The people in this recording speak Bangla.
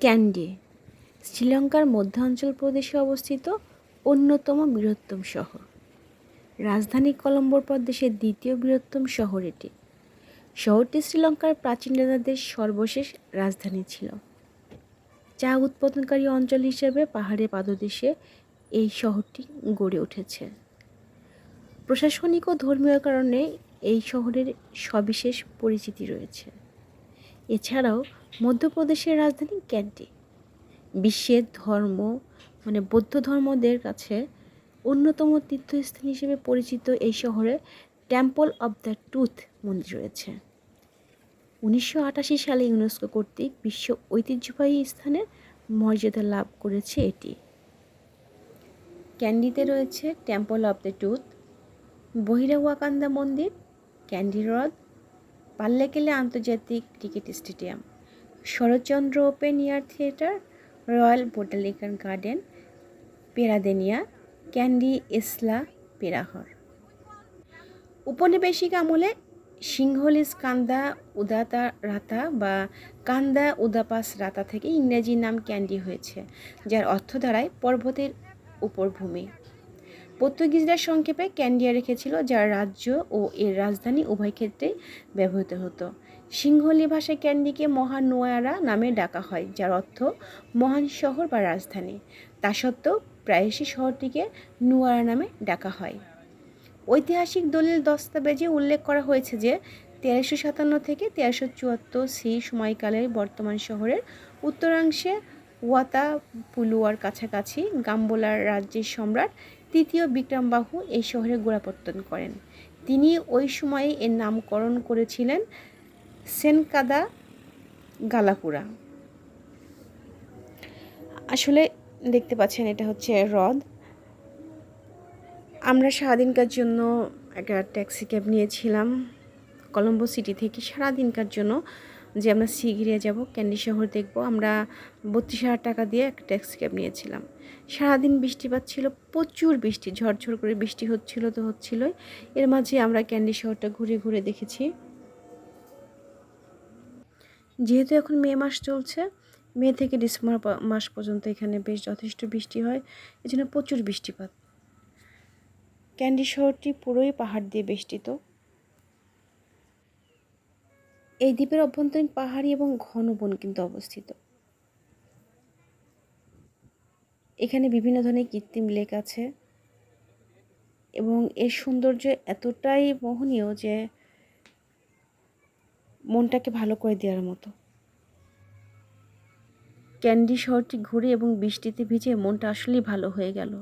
ক্যান্ডি, শ্রীলঙ্কার মধ্যাঞ্চল প্রদেশে অবস্থিত অন্যতম বৃহত্তম শহর। রাজধানী কলম্বোর পর দেশের দ্বিতীয় বৃহত্তম শহর এটি। শহরটি শ্রীলঙ্কার প্রাচীন রাজাদের সর্বশেষ রাজধানী ছিল। চা উৎপাদনকারী অঞ্চল হিসেবে পাহাড়ের পাদদেশে এই শহরটি গড়ে উঠেছে। প্রশাসনিক ও ধর্মীয় কারণে এই শহরের সবিশেষ পরিচিতি রয়েছে। এছাড়াও মধ্যপ্রদেশের রাজধানী ক্যান্টি। বিশ্বের ধর্ম মানে বৌদ্ধ ধর্মদের কাছে অন্যতম তীর্থস্থান হিসেবে পরিচিত এই শহরে টেম্পল অব দ্য টুথ মন্দির রয়েছে। উনিশশো আটাশি সালে ইউনেস্কো কর্তৃক বিশ্ব ঐতিহ্যবাহী স্থানের মর্যাদা লাভ করেছে এটি। ক্যান্ডিতে রয়েছে temple of the tooth Bahirawakanda মন্দির, ক্যান্ডি হ্রদ পাল্লেকেলে আন্তর্জাতিক cricket stadium, Sarathchandra open air theatre, royal botanical garden, Peradeniya, Kandy Esala Perahera. উপনিবেশিক আমলে সিংহলিস কান্দা উদাতা রাতা বা কান্দা উদাপাস রাতা থেকে ইংরেজি নাম ক্যান্ডি হয়েছে, যার অর্থ দাঁড়ায় পর্বতের উপর ভূমি পর্তুগিজরা সংক্ষেপে ক্যান্ডিয়া রেখেছিল, যার রাজ্য ও এর রাজধানী উভয় ক্ষেত্রেই ব্যবহৃত হতো। সিংহলি ভাষায় ক্যান্ডিকে মহান নোয়ারা নামে ডাকা হয়, যার অর্থ মহান শহর বা রাজধানী। তা সত্ত্বেও প্রায়শই শহরটিকে নুয়ারা নামে ডাকা হয়। ঐতিহাসিক দলিল দস্তাবেজে উল্লেখ করা হয়েছে যে, তেরোশো সাতান্ন থেকে তেরোশো চুয়াত্তর সি সময়কালের বর্তমান শহরের উত্তরাংশে ওয়াতা পুলুয়ার কাছাকাছি গাম্বোলার রাজ্যের সম্রাট তৃতীয় বিক্রমবাহু এই শহরে গোড়াপত্তন করেন। তিনি ওই সময়ে এর নামকরণ করেছিলেন সেনকাদা গালাপুরা। আসলে দেখতে পাচ্ছেন, এটা হচ্ছে হ্রদ। আমরা সারাদিনকার জন্য একটা ট্যাক্সি ক্যাব নিয়েছিলাম। কলম্বো সিটি থেকে সারাদিনকার জন্য যে আমরা সিগিরিয়া যাব, ক্যান্ডি শহর দেখব। আমরা বত্রিশ হাজার টাকা দিয়ে একটা ট্যাক্সি ক্যাব নিয়েছিলাম। সারাদিন বৃষ্টিপাত ছিল প্রচুর বৃষ্টি, ঝরঝর করে বৃষ্টি হচ্ছিল তো হচ্ছিলই। এর মাঝে আমরা ক্যান্ডি শহরটা ঘুরে ঘুরে দেখেছি। যেহেতু এখন মে মাস চলছে, মে থেকে ডিসেম্বর মাস পর্যন্ত এখানে বেশ যথেষ্ট বৃষ্টি হয়। এজন্য প্রচুর বৃষ্টিপাত। ক্যান্ডি শহরটি পুরোই পাহাড় দিয়ে বেষ্টিত। এই দ্বীপের অভ্যন্তরীণ পাহাড়ি এবং ঘন বন কিন্তু অবস্থিত। এখানে বিভিন্ন ধরনের কৃত্রিম লেক আছে এবং এর সৌন্দর্য এতটাই মোহনীয় যে মনটাকে ভালো করে দেওয়ার মতো। ক্যান্ডি শহরটি ঘুরে এবং বৃষ্টিতে ভিজে মনটা আসলেই ভালো হয়ে গেল।